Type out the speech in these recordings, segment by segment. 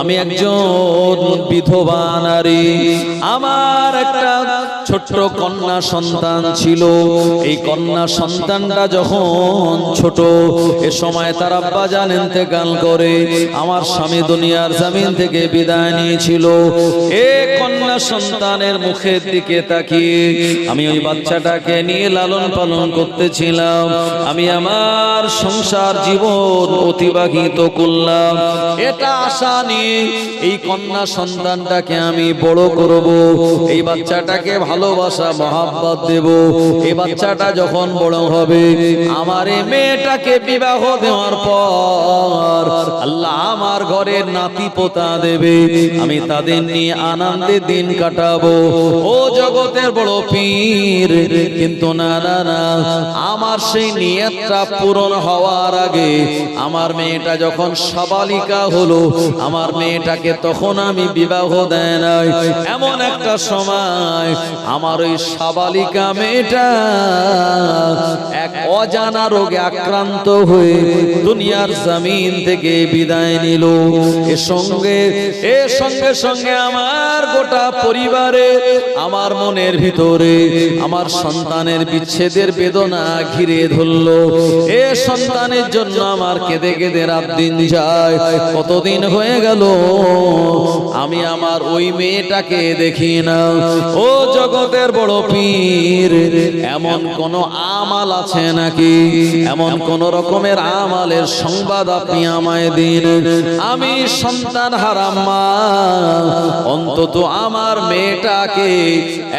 আমি একজন বিধবা নারী। আমার একটা ছোট্ট কন্যা সন্তান ছিল। এই কন্যা সন্তানটা যখন ছোট, এ সময় তার আব্বা জান ইন্তেকাল করে। আমার স্বামী দুনিয়ার জামিন থেকে বিদায় নিয়েছিল। এ কন্যা সন্তানের মুখের দিকে তাকিয়ে আমি ওই বাচ্চাটাকে নিয়ে লালন পালন করতেছিলাম। আমি আমার সংসার জীবন অতিবাহিত করলাম। এটা আশা নিয়ে এই কন্যা সন্তানটাকে আমি বড় করব। এই বাচ্চাটাকে ভালোবাসা, মহাব্বত দেব। এই বাচ্চাটা যখন বড় হবে, আমার এই মেয়েটাকে বিবাহ দেওয়ার পর আল্লাহ আমার ঘরের নাতি পোতা দেবে। আমি তাদের নিয়ে আনন্দে দিন কাটাবো। ও জগতের বড় পীর, কিন্তু না না না, আমার সেই নিয়তটা পূরণ হওয়ার আগে আমার মেয়েটা যখন সাবালিকা হলো, আমার মেয়েটাকে তখন আমি বিবাহ দেয় নাই। এমন একটা সময় আমার ওই সাবালিকা মেয়েটা এক অজানা রোগে আক্রান্ত হয়ে দুনিয়ার জমিন থেকে বিদায় নিল। এর সঙ্গে এর সঙ্গে সঙ্গে আমার গোটা পরিবারে, আমার মনের ভিতরে, আমার সন্তানের বিচ্ছেদের বেদনা ঘিরে ধরলো। এ সন্তানের জন্য আমার কেঁদে কেঁদে রাত দিন যায়। কতদিন হয়ে গেল, আমি আমার ওই মেয়েটাকে দেখি না। ও জগতের বড় পীর। এমন কোন আমাল আছে নাকি? এমন কোন রকমের আমালের সংবাদ আপনি আমায় দিন। আমি সন্তান হারাম মা। অন্তত আমার মেয়েটাকে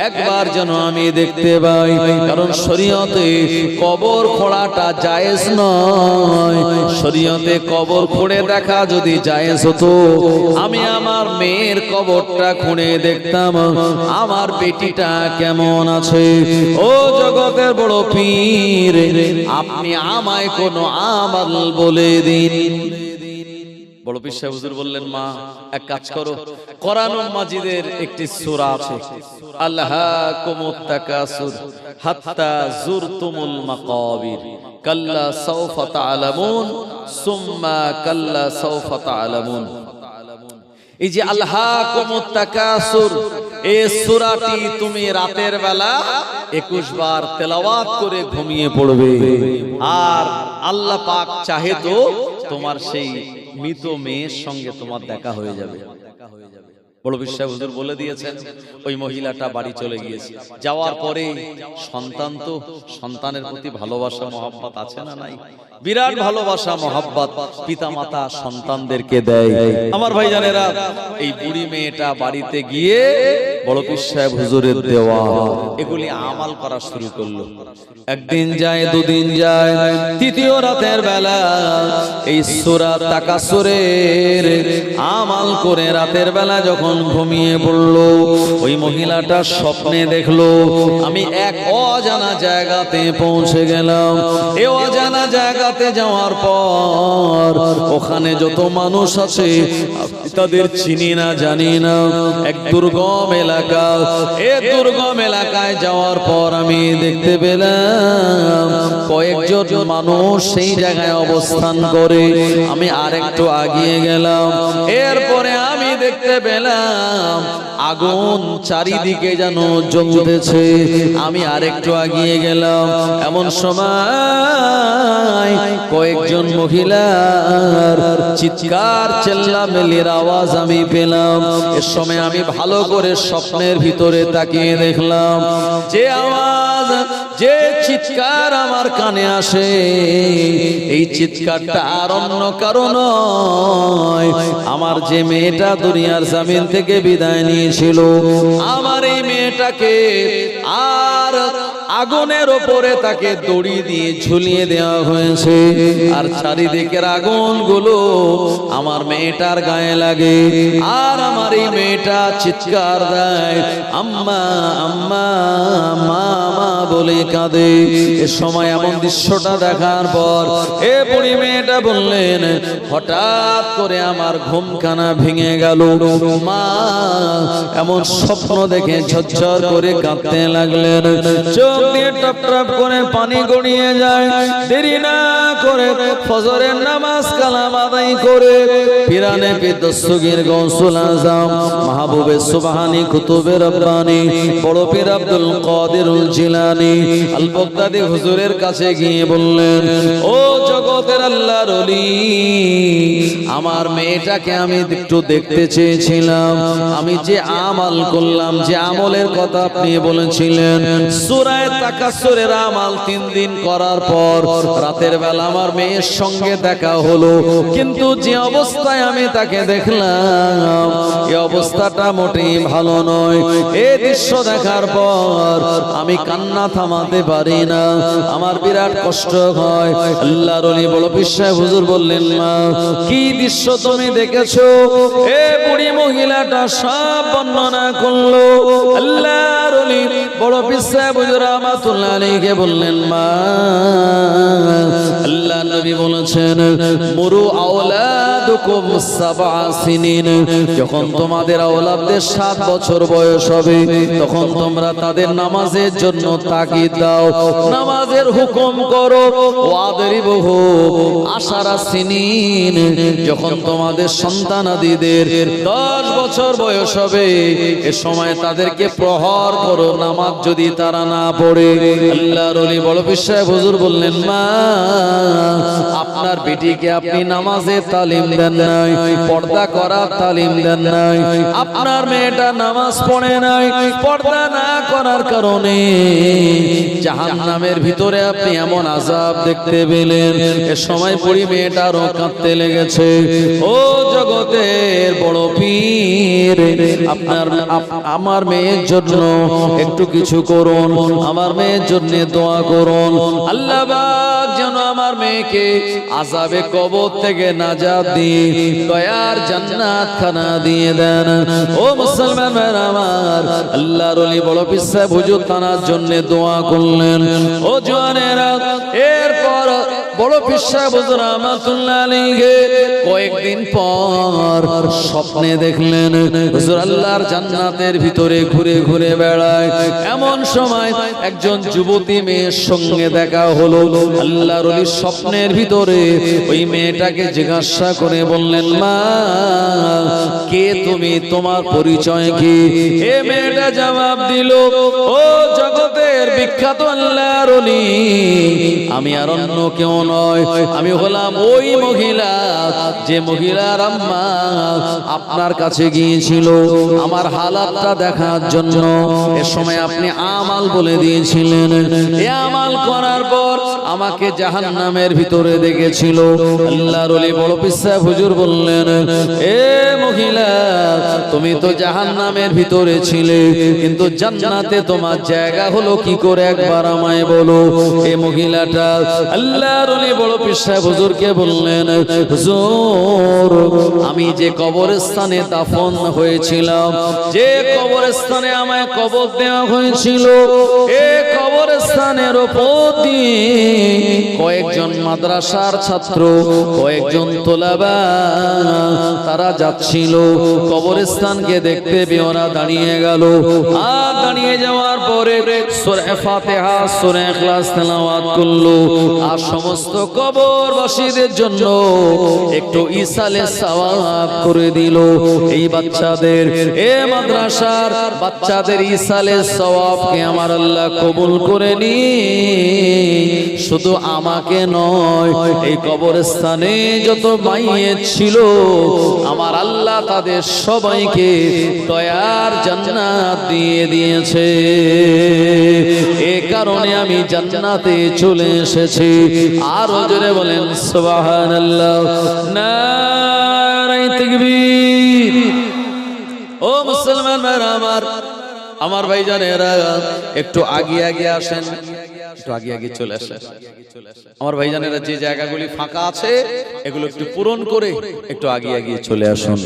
একবার যেন আমি দেখতে পাই। কারণ শরীয়তে কবর খোঁড়াটা জায়েজ নয়। শরীয়তে কবর খুঁড়ে দেখা যদি জায়েজ হতো, আমি আমার মেয়ের কবরটা খুঁড়ে দেখতাম। আমার বেটিটা কেমন আছে? ও জগতের বড় পীর, আপনি আমায় কোনো আমাল বলে দিন। বড় সাহেব হুজুর বললেন, মা, এক কাজ করো, কোরআন মাজিদের একটি সূরা আছে। আল্লাহ কুমুত তাকাসুর হাত্তা জুরতুমুল মাকাবির। কাল্লা সাওফা তাআলামুন, সুম্মা কাল্লা সাওফা তাআলামুন। এই যে আল্লাহ কুমুত তাকাসুর সূরাটি তুমি রাতের বেলা 21 বার তেলাওয়াত করে ঘুমিয়ে পড়বে। আর চাহে তো তোমার সেই মৃত মেয়ের সঙ্গে তোমার দেখা হয়ে যাবে। বড় বিশ্বাস হুজুর বলে দিয়েছেন, ওই মহিলাটা বাড়ি চলে গিয়েছে। যাওয়ার পরে সন্তান তো, সন্তানের প্রতি ভালোবাসা, মহাব্বত আছে না নাই? বিরাট ভালোবাসা, মহাব্বত পিতা মাতা সন্তানদেরকে দেয়। আমার ভাই জানেরা এই বুড়ি মেয়েটা বাড়িতে গিয়ে বড় সাহেব হুজুরের দেওয়া, এগুলি আমাল করা শুরু করল। একদিন যায়, দুদিন যায়, তৃতীয় রাতের বেলা এই সুরা তাকাসুরের আমাল করে রাতের বেলা যখন ঘুমিয়ে পড়ল ওই মহিলাটা স্বপ্নে দেখল। আমি এক অজানা জায়গাতে পৌঁছে গেলাম। এ অজানা জায়গাতে যাওয়ার পর ওখানে যত মানুষ আছে তাদের চিনি না, জানি না। এক দুর্গম এলাকা। এ দুর্গম এলাকায় যাওয়ার পর আমি দেখতে পেলাম, কয়েকজন মানুষ সেই জায়গায় অবস্থান করে। আমি আরেকটু আগিয়ে গেলাম। এরপরে আমি দেখতে পেলাম আগুন চারিদিকে যেন জ্বলতেছে। আমি আরেকটু আগিয়ে গেলাম। এমন সময় কয়েকজন মহিলার চিৎকার, চেল্লামেলির আওয়াজ আমি পেলাম। এর সময় আমি ভালো করে স্বপ্নের ভিতরে তাকিয়ে দেখলাম। যে আওয়াজ যে চিৎকার আমার কানে আসে, এই চিৎকারটা আর অন্য কারণ আমার যে মেয়েটা দুনিয়ার জামিন থেকে বিদায় নিয়েছিল, আমার এই মেয়েটাকে আর আগুনের ওপরে তাকে দড়ি দিয়ে ঝুলিয়ে দেওয়া হয়েছে। আর চারিদিকের আগুনগুলো আমার মেয়েটার গায়ে লাগে। আর আমার এই মেয়েটা চিৎকার দেয়, আম্মা আম্মা, মা মা বলে কাঁদে। এ সময় এমন দৃশ্যটা দেখার পর এ বুড়ি মেয়েটা বললেন, হঠাৎ করে আমার ঘুমখানা ভেঙে গেল। মা, এমন স্বপ্ন দেখে ঝরঝর করে কাঁদতে লাগলেন। চোখ দিয়ে টপ টপ করে পানি গড়িয়ে যায়। দেরি না করে ফজরের নামাজ কালাম আদায় করে পিরানে পিদস্তুগির গৌসুল আজম, মাহবুবে সুবহানি কুতুবে রব্বানি, বড় পীর Abdul Qadirul Jilani al Baghdadi হুজুরের কাছে গিয়ে বললেন, ও জগতের আল্লাহর ওলি, আমার মেয়েটাকে আমি একটু দেখতে চেয়েছিলাম। আমি যে আমাল করলাম, যে আমলের কথা আপনি বলেছিলেন, সূরায়ে তাকাসুরের আমাল তিন দিন করার পর রাতের বেলা আমার মেয়ের সঙ্গে দেখা হলো। কিন্তু যে অবস্থায় আমি তাকে দেখলাম এই অবস্থাটা মোটেই ভালো নয়। এই দৃশ্য দেখার পর আমি কান্না থামাতে পারি না। আমার বিরাট কষ্ট হয়। আল্লাহর ওলি বড় বিশ্বাস হুজুর বললেন, মা, কি দৃশ্য তুমি দেখেছ? এ বুড়ি মহিলাটা সব বর্ণনা করল। আল্লাহর ওলি বড় বিশ্বাস হুজুর রাহমাতুল্লাহ আলাইহি বললেন, মা, আল্লাহ নবী বলেছেন, মুরু আওলাদুকুম সাবআ সিনিন। যখন তোমাদের আওলাদদের সাত বছর বয়স হবে, তখন তোমরা তাদের নামাজের জন্য তাকিদ দাও। নামাজের হুকুম করো, ওয়াদরিবহু আশারা সিনিন। যখন তোমাদের সন্তানাদিদের দশ বছর বয়স হবে, এ সময় তাদেরকে প্রহর করো, নামাজ যদি তারা না পড়ে। আল্লাহর ওলি বড় বিশ্বাস, হুজুর বললেন, মা, আপনার বেটিকে আপনি নামাজে তালিম দেন নাই, পর্দা করার তালিম দেন নাই, আপনার মেয়েটা নামাজ পড়ে নাই, পর্দা না করার কারণে জাহান্নামের ভিতরে আপনি এমন আজাব দেখতে পেলেন। এ সময় পড়ি মেয়েটারও কাঁদতে লেগেছে। ও জগতের বড় পীর, আপনার আমার মেয়ের জন্য একটু কিছু করুন। আমার মেয়ের জন্য দোয়া করুন। আল্লাহ যেন আমার মেয়েকে আজাবে কবর থেকে নাজাত দিয়ে, দয়ার জান্নাত খানা দিয়ে দেন। ও মুসলমান আমার, আল্লাহর ওলি বড় পিসা ভুজুর থানার জন্য দোয়া করলেন। ও জোয়ানেরা এরপর বড় পিসা আলাইহি। কয়েকদিন পর স্বপ্নে দেখলেন আল্লাহর জান্নাতের ভিতরে ঘুরে ঘুরে বেড়ায়। এমন সময় একজন যুবতী মেয়ের সঙ্গে দেখা হলো। আল্লাহর স্বপ্নের ভিতরে ওই মেয়েটাকে জিজ্ঞাসা করে বললেন, মা, কে তুমি? তোমার পরিচয় কি? এ মেয়েটা জবাব দিল, ও জগতের বিখ্যাত আল্লাহর আমি আর অন্য কেউ নয়, আমি হলাম ওই মহিলা যে মহিলার আম্মা আপনার কাছে গিয়েছিল আমার হালাতটা দেখার জন্য। এ সময় আপনি আমাল বলে দিয়েছিলেন। এ আমাল করার পর আমাকে জাহান নামের ভিতরে দেখেছিল। আল্লাহর বড় পিসা হুজুর বললেন এ মহিলা তুমি তো জাহান্নামের ভিতরে ছিলে কিন্তু জান্নাতে তোমার জায়গা হলো কি করে একবার আমায় বলো? এ মহিলাটা আল্লাহর বড় পিসা হুজুরকে বললেন হুজুর আমি যে কবরস্থানে দাফন হয়েছিলাম যে কবরস্থানে আমায় কবর দেওয়া হয়েছিল এ কবরস্থানের ওপর দিয়ে কয়েকজন মাদ্রাসার ছাত্র, কয়েকজন তোলাবা। তারা যাচ্ছিল কবরস্থানকে দেখতে পেয়ে ওরা দাঁড়িয়ে গেল। আর দাঁড়িয়ে যাওয়ার পরে সমস্ত কবরবাসীদের জন্য একটু সওয়াব করে দিল। এই বাচ্চাদের, এ মাদ্রাসার বাচ্চাদের ইসালে সওয়াবকে আমার আল্লাহ কবুল করে নি। শুধু আমাকে নয়, এই কবরস্থানে যত মাইয়ে ছিল, আমার আল্লাহ তাদের সবাইকে দয়ার জান্নাত দিয়ে দিয়েছে। এ কারণে আমি জান্নাতে চলে এসেছি। আরও জোরে বলেন, সুবহানাল্লাহ। নারায়ে তাকবীর। ও মুসলমান আমার আমার ভাইজানেরা, একটু আগে আগে আসেন। একটু আগে আগে চলে আসেন আমার ভাইজানেরা যে জায়গাগুলি ফাঁকা আছে, এগুলো একটু পূরণ করে একটু আগে আগে চলে আসুন।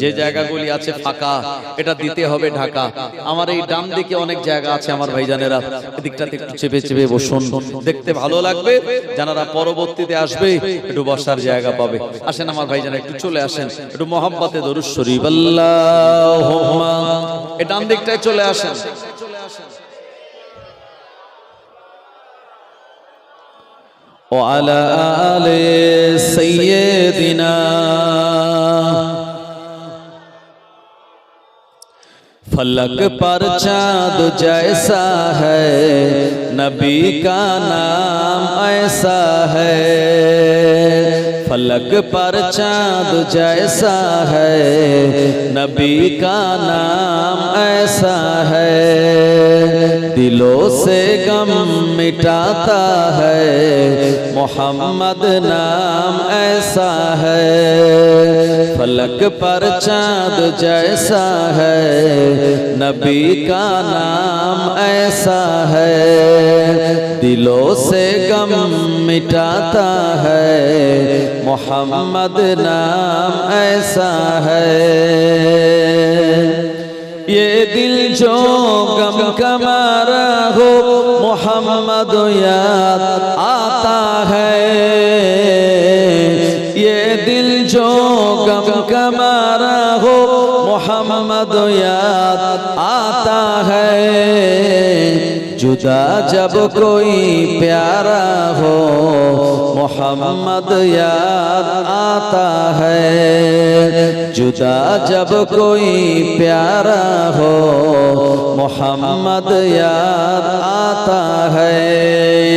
যে জায়গাগুলি আছে ফাঁকা, এটা দিতে হবে ঢাকা। আমার এই ডান দিকে অনেক জায়গা আছে আমার ভাইজানেরা। এদিকটাতে একটু চেপে চেপে বসুন। দেখতে ভালো লাগবে, যারা পরবর্তীতে আসবে, একটু বসার জায়গা পাবে। আসেন আমার ভাইজান, একটু চলে আসেন। একটু মোহাম্মতে দরুদ শরীফ। এই ডান দিকটায় চলে আসেন। وعلى آل سيدنا فلک پر چاند جیسا ہے نبی کا نام ایسا ہے फलक पर चाँद जैसा है, नबी का नाम ऐसा है। दिलों से गम मिटाता है, मोहम्मद नाम ऐसा है। फलक पर चाँद जैसा है, नबी का नाम ऐसा है। दिलों से गम मिटाता है मोहम्मद नाम ऐसा है। ये दिल जो गम कमारा हो, मोहम्मद याद आता है। ये दिल जो गम कमारा हो, मोहम्मद याद आता है। जुदा जब कोई प्यारा हो मोहम्मद याद आता है जुदा जब कोई प्यारा हो मोहम्मद याद आता है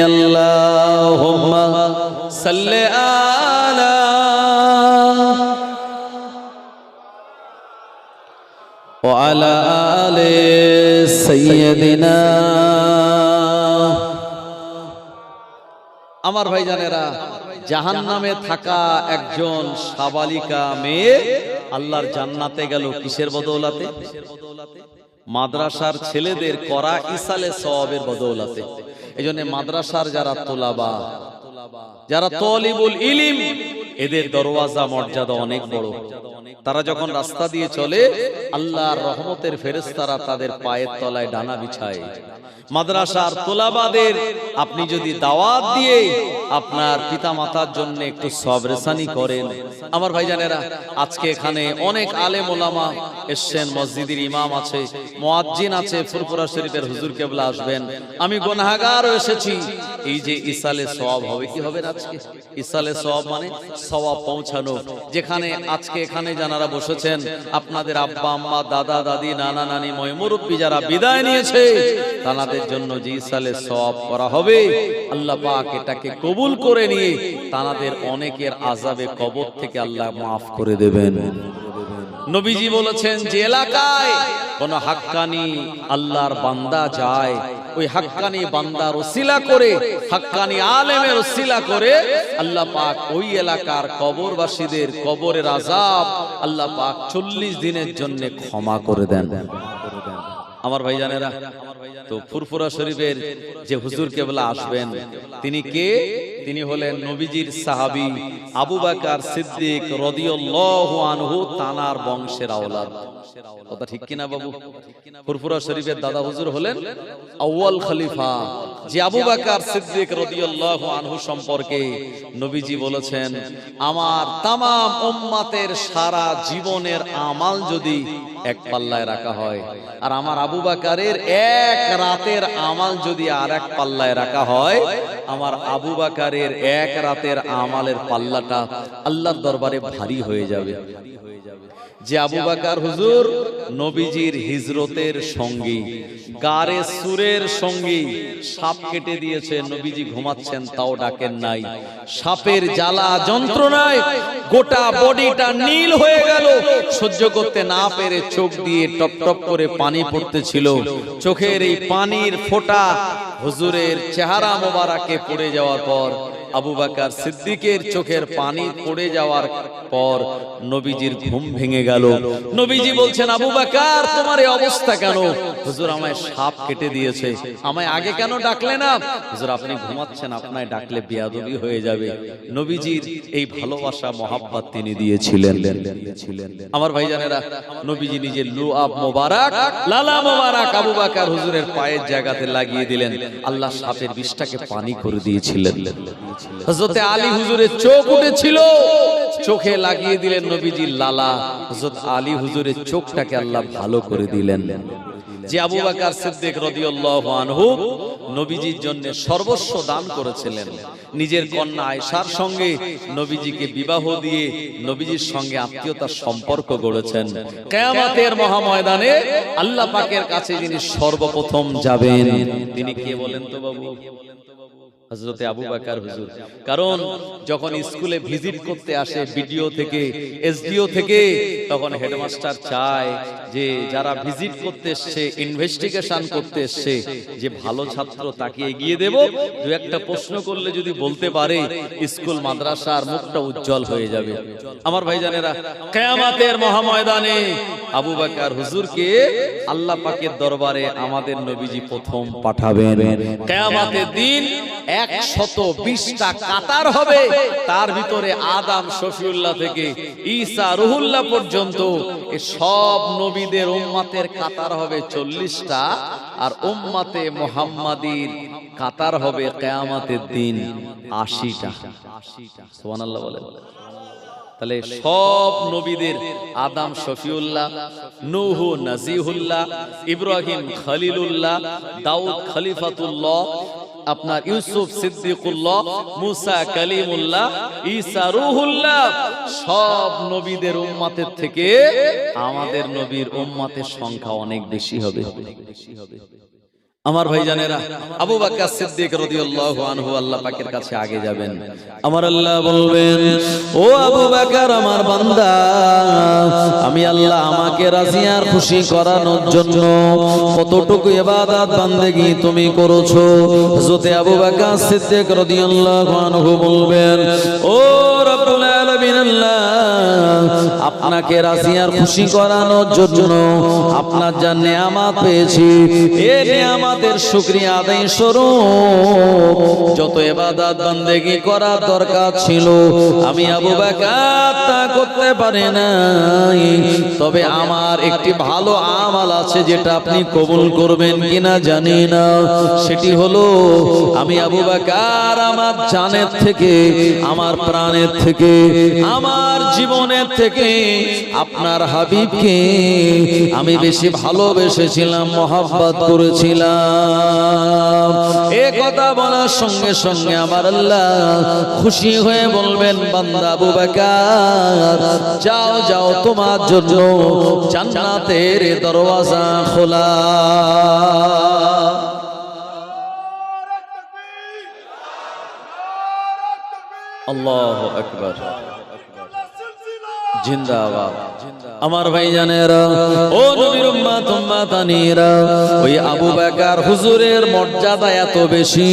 अल्लाहुम्मा सल्ले आला وعلى آل سيدنا আমার ভাইজানেরা জাহান নামে থাকা একজন সাবালিকা মেয়ে আল্লাহর জান্নাতে গেল কিসের বদৌলাতে? মাদ্রাসার ছেলেদের করা ইসালে সবের বদৌলাতে। এই জন্য মাদ্রাসার যারা তোলাবা যারা তলিবুল ইলিম এদের দরওয়াজা মর্যাদা অনেক বড়। তারা যখন রাস্তা দিয়ে চলে আল্লাহর রহমতের ফেরেস্তারা তাদের পায়ের তলায় ডানা বিছায়। মাদ্রাসার তোলাবাদের আপনি যদি দাওয়াত দিয়ে আপনার পিতা মাতার জন্য একটু সবরেসানি করেন। আমার ভাইজানেরা, আজকে এখানে অনেক আলেম ওলামা এসছেন, মসজিদের ইমাম আছে, মুয়াজ্জিন আছে, ফুরফুরা শরীফের হুজুর কেবলা আসবেন। আমি গুনাহগারও এসেছি। এই যে ইসালে সব হবে, কি হবে আজকে? ইসালে সওয়াব মানে সওয়াব পৌঁছানো। যেখানে আজকে এখানে যারা বসেছেন, আপনাদের আব্বা, আম্মা, দাদা, দাদি, নানা, নানি, ময়মুরব্বী যারা বিদায় নিয়েছে তাদের জন্য যে ইসালে সওয়াব করা হবে, আল্লাহ পাক এটাকে কবুল করে নিয়ে তাদের অনেকের আজাবে কবর থেকে আল্লাহ মাফ করে দেবেন। নবীজি বলেছেন, যে এলাকায় কোন হাক্কানি আল্লাহর বান্দা যায়, ওই হাক্কানি বান্দার ওসিলা করে, হাক্কানি আলেমের ওসিলা করে, আল্লাহ পাক ওই এলাকার কবরবাসীদের কবরের আজাব আল্লাহ পাক চল্লিশ দিনের জন্য ক্ষমা করে দেন। আমার ভাই ভাইজানেরা তো ফুরফুরা শরীফের যে হুজুর কেবলা আসবেন তিনি কে? তিনি হলেন নবীজির সাহাবি আবু বাকার সিদ্দিক রাদিয়াল্লাহু আনহু তানার বংশের আওলাদ। কথা ঠিক কিনা বাবু? ফুরফুরা শরীফের দাদা হুজুর হলেন আউয়াল খলিফা। যে আবু বাকার সিদ্দিক রাদিয়াল্লাহু আনহু সম্পর্কে নবীজি বলেছেন আমার তামাম উম্মাতের সারা জীবনের আমাল যদি এক পাল্লায় রাখা হয় আর আমার আবু বাকারের এক রাতের আমাল যদি আর এক পাল্লায় রাখা হয় আমার আবু বাকারের এক রাতের আমালের পাল্লাটা আল্লাহর দরবারে ভারী হয়ে যাবে। যে আবু বাকার হুজুর নবীজির হিজরতের সঙ্গী। গারে সুরের সঙ্গী। সাপ কেটে দিয়েছে নবীজি ঘুমাচ্ছেন তাও ডাকেন নাই। সাপের জ্বালা যন্ত্রণায় গোটা বডিটা নীল হয়ে গেল। সহ্য করতে না পেরে চোখ দিয়ে টপ টপ করে পানি পড়তেছিল। চোখের এই পানির ফোঁটা হুজুরের চেহারা মোবারকে পড়ে যাওয়ার পর আবু বাকার সিদ্দিকের চোখের পানি পড়ে যাওয়ার পর নবীজির ঘুম ভেঙে গেল। নবীজি বলছেন, আবু বাকার, তোমার এই অবস্থা কেন? হুজুর আমায় সাপ কেটে দিয়েছে। আমায় আগে কেন ডাকলে না? হুজুর, আপনি ঘুমাচ্ছেন, আপনায় ডাকলে বিয়াদবি হয়ে যাবে। নবীজির এই ভালোবাসা, মহাব্বত তিনি দিয়েছিলেন। আমার ভাইজানেরা, নবীজি নিজের লুআব মোবারক, লালা মোবারক আবু বাকার হুজুরের পায়ের জায়গাতে লাগিয়ে দিলেন। আল্লাহ সাপের বিষটাকে পানি করে দিয়েছিলেন। হযরতে আলী হুজুরের চোখ উঠেছিল। চোখে লাগিয়ে দিলেন নবীজির লালা। হযরত আলী হুজুরের চোখটাকে আল্লাহ ভালো করে দিলেন। যে আবু বাকার সিদ্দিক রাদিয়াল্লাহু আনহু নবীজির জন্য সর্বস্ব দান করেছিলেন। নিজের কন্যা আয়সার সঙ্গে নবীজিকে বিবাহ দিয়ে নবীজির সঙ্গে আত্মীয়তার সম্পর্ক গড়েছেন। কেয়ামতের মহাময়দানে আল্লাহ পাকের কাছে যিনি সর্বপ্রথম যাবেন তিনি কে বলেন তো বাবু? হজরতে আবু বাকার হুজুর। কারণ যখন স্কুলে ভিজিট করতে আসে বিডিও থেকে এসডিও থেকে তখন হেডমাস্টার চায় যে যারা ভিজিট করতে এসছে ইনভেস্টিগেশন করতে এসছে যে ভালো ছাত্র তাকে এগিয়ে দেব। দু একটা প্রশ্ন করলে যদি বলতে পারে স্কুল মাদ্রাসার মুখটা উজ্জ্বল হয়ে যাবে। আমার ভাইজানেরা কেয়ামাতের মহাময়দানে আবু বাকার হুজুরকে আল্লাহ পাকের দরবারে আমাদের নবীজি প্রথম পাঠাবেন। কেয়ামাতের দিন একশত বিশটা কাতার হবে। তার ভিতরে আদাম, শফিউল্লাহ থেকে পর্যন্ত সব নবীদের উম্মাতের কাতার হবে চল্লিশটা, আর উম্মাতে মোহাম্মাদির কাতার হবে কেয়ামাতের দিন আশিটা। বলে। তাহলে সব নবীদের আদাম, শফিউল্লাহ, নূহ, নাজিহুল্লাহ, ইব্রাহিম, খলিলুল্লাহ, দাউদ খলিফাতুল্লাহ আপনার ইউসুফ সিদ্দিকুল্লাহ, মুসা কালিমুল্লাহ, ঈসা রুহুল্লাহ, সব নবীদের উম্মাতের থেকে আমাদের নবীর উম্মাতের সংখ্যা অনেক বেশি হবে। আমার ভাইজানেরা, আবু বাক্কার সিদ্দিক রাদিয়াল্লাহু আনহু আল্লাহ পাকের কাছে আগে যাবেন। আমার আল্লাহ বলবেন, ও আবু বকর, আমার বান্দা, আমি আল্লাহ আমাকে রাজি আর খুশি করানোর জন্য কতটুকু ইবাদত বান্দেগি তুমি করেছ? হযরতে আবু বকর সিদ্দিক রাদিয়াল্লাহু আনহু বলবেন, ও রব্বুল আপনাকে রাজি আর খুশি করানোর জন্য আপনার যা নেয়ামত পেয়েছি এই নেয়ামতের শুকরিয়া আদায় স্বরূপ। যত ইবাদত বান্দেগি করার দরকার ছিল, আমি আবু বকর তা করতে পারি নাই। তবে আমার একটি ভালো আমল আছে যেটা আপনি কবুল করবেন কিনা জানি না। সেটি হলো, আমি আবু বকর আমার জানের থেকে, আমার প্রাণের থেকে আমার জীবনের থেকে আপনার হাবিবকে আমি বেশি ভালোবেসেছিলাম, মহাব্বত করেছিলাম। এ কথা বলার সঙ্গে সঙ্গে আমার আল্লাহ খুশি হয়ে বলবেন, বান্দা আবু বকর, যাও যাও, তোমার জন্য জান্নাতের দরওয়াজা খোলা। আল্লাহ আকবার জিন্দাবাদ। আমার ভাই জানেরা ও নবীর ওই আবু বকর হুজুরের মর্যাদা এত বেশি,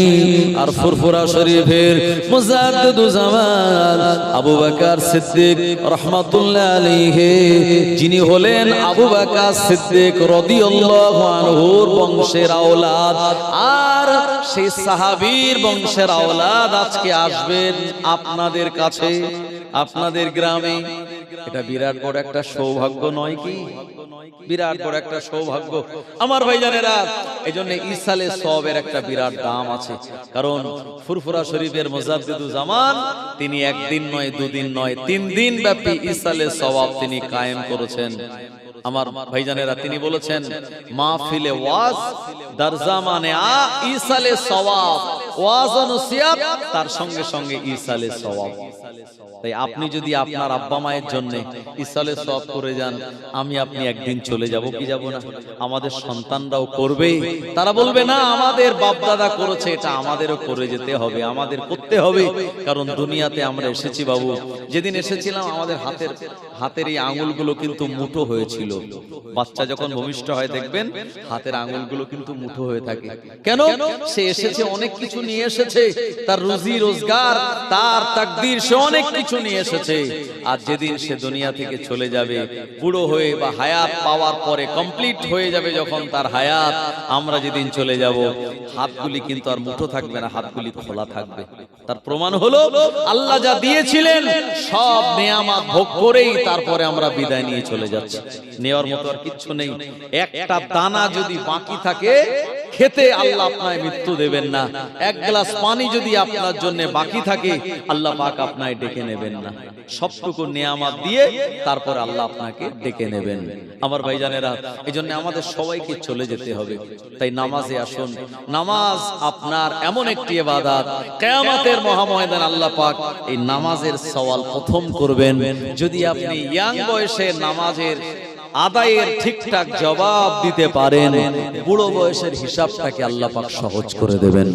আর ফুরফুরা শরীফের মুজাদ্দিদু জামান আবু বকর সিদ্দিক রাহমাতুল্লাহ আলাইহি, যিনি হলেন আবু বকর সিদ্দিক রাদিয়াল্লাহু আনহুর বংশের আওলাদ। আর সেই সাহাবীর বংশের আওলাদ আজকে আসবেন আপনাদের কাছে, আপনাদের গ্রামে। এটা বিরাট বড় একটা সৌভাগ্য নয় কি? বিরাট বড় একটা সৌভাগ্য। আমার ভাইজানেরা এই জন্য ইসালে সবের একটা বিরাট দাম আছে। কারণ ফুরফুরা শরীফের মোজাদ্দিদু জামান, তিনি একদিন নয়, দুদিন নয়, তিন দিন ব্যাপী ইসালে সবাব তিনি কায়েম করেছেন। আমার ভাইজানেরা, তিনি বলেছেন, মাহফিলে ওয়াজ দারজামানে আ ইসালে সওয়াব। ওয়াজ ও তার সঙ্গে সঙ্গে ইসালে সওয়াব। তাই আপনি যদি আপনার আব্বা মায়ের জন্য ইসালে সব করে যান আমি আপনি একদিন চলে যাব কি যাব না? আমাদের সন্তানরাও করবে। তারা বলবে না আমাদের বাপ দাদা করেছে এটা আমাদেরও করে যেতে হবে আমাদের করতে হবে। কারণ দুনিয়াতে আমরা এসেছি বাবু। যেদিন এসেছিলাম আমাদের হাতের হাতের এই আঙুলগুলো কিন্তু মুঠো হয়েছিল। বাচ্চা যখন ভূমিষ্ঠ হয় দেখবেন হাতের আঙুলগুলো কিন্তু মুঠো হয়ে থাকে। কেন? সে এসেছে অনেক কিছু নিয়ে এসেছে, তার রুজি রোজগার, তার তাকদির, সে অনেক কিছু নিয়ে এসেছে। আর যেদিন সে দুনিয়া থেকে চলে যাবে, বুড়ো হয়ে বা হায়াত পাওয়ার পরে কমপ্লিট হয়ে যাবে যখন তার হায়াত, আমরা যেদিন চলে যাব, হাতগুলি কিন্তু আর মুঠো থাকবে না, হাতগুলি খোলা থাকবে। তার প্রমাণ হলো, আল্লাহ যা দিয়েছিলেন, সব ভোগ করেই তারপরে আমরা বিদায় নিয়ে চলে যাচ্ছি। নেওয়ার মতো আর কিচ্ছু নেই। একটা দানা যদি বাকি থাকে খেতে আল্লাহ আপনায় মৃত্যু দেবেন না। এক গ্লাস পানি যদি আপনার জন্য বাকি থাকে আল্লাহ পাক আপনায় ডেকে নেবেন না। সবটুকু নিয়ামত দিয়ে তারপর আল্লাহ আপনাকে ডেকে নেবেন। আমার ভাইজানেরা এই জন্য আমাদের সবাইকে চলে যেতে হবে। তাই নামাজে আসুন। নামাজ আপনার এমন একটি ইবাদত। কিয়ামতের মহাময়দান আল্লাহ পাক এই নামাজের সওয়াল প্রথম করবেন। যদি আপনি ইয়াং বয়সে নামাজের আদায়ের ঠিকঠাক জবাব দিতে পারেন। বুড়ো বয়সের হিসাবটাকে আল্লাপাক সহজ করে দেবেন।